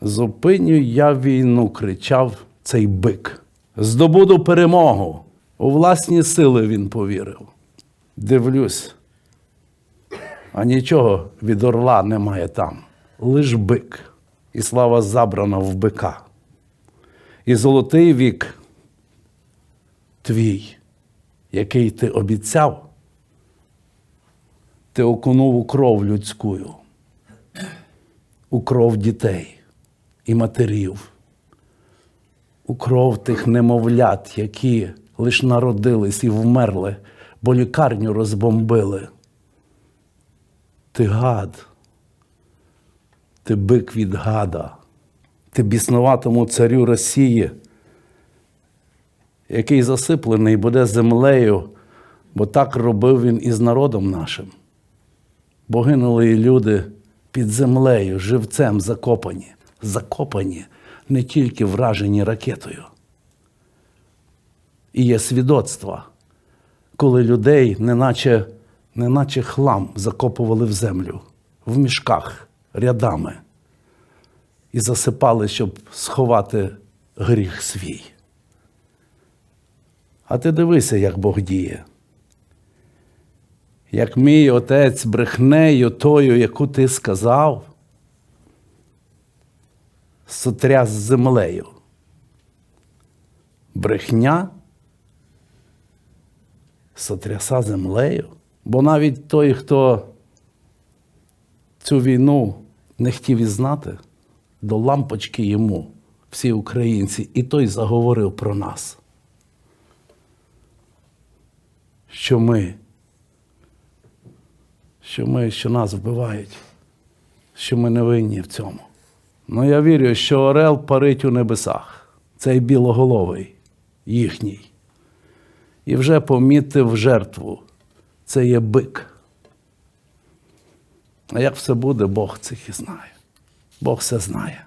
Зупиню я війну, кричав цей бик. Здобуду перемогу. У власні сили він повірив. Дивлюсь, а нічого від орла немає там. Лиш бик, і слава забрана в бика. І золотий вік твій, який ти обіцяв, ти окунув у кров людську, у кров дітей і матерів, у кров тих немовлят, які лиш народились і вмерли, бо лікарню розбомбили. Ти гад, ти бик від гада, ти біснуватому царю Росії, який засиплений буде землею, бо так робив він із народом нашим. Бо гинули і люди під землею, живцем закопані, закопані не тільки вражені ракетою. І є свідоцтва, коли людей, неначе, неначе хлам, закопували в землю, в мішках, рядами, і засипали, щоб сховати гріх свій. А ти дивися, як Бог діє. Як мій отець брехнею тою, яку ти сказав, сотряс землею. Брехня сотряса землею. Бо навіть той, хто цю війну не хотів і знати, до лампочки йому, всі українці, і той заговорив про нас. Що ми, що ми, що нас вбивають, що ми не винні в цьому. Ну я вірю, що Орел парить у небесах, цей білоголовий, їхній. І вже помітив жертву. Це є бик. А як все буде, Бог цих і знає. Бог все знає.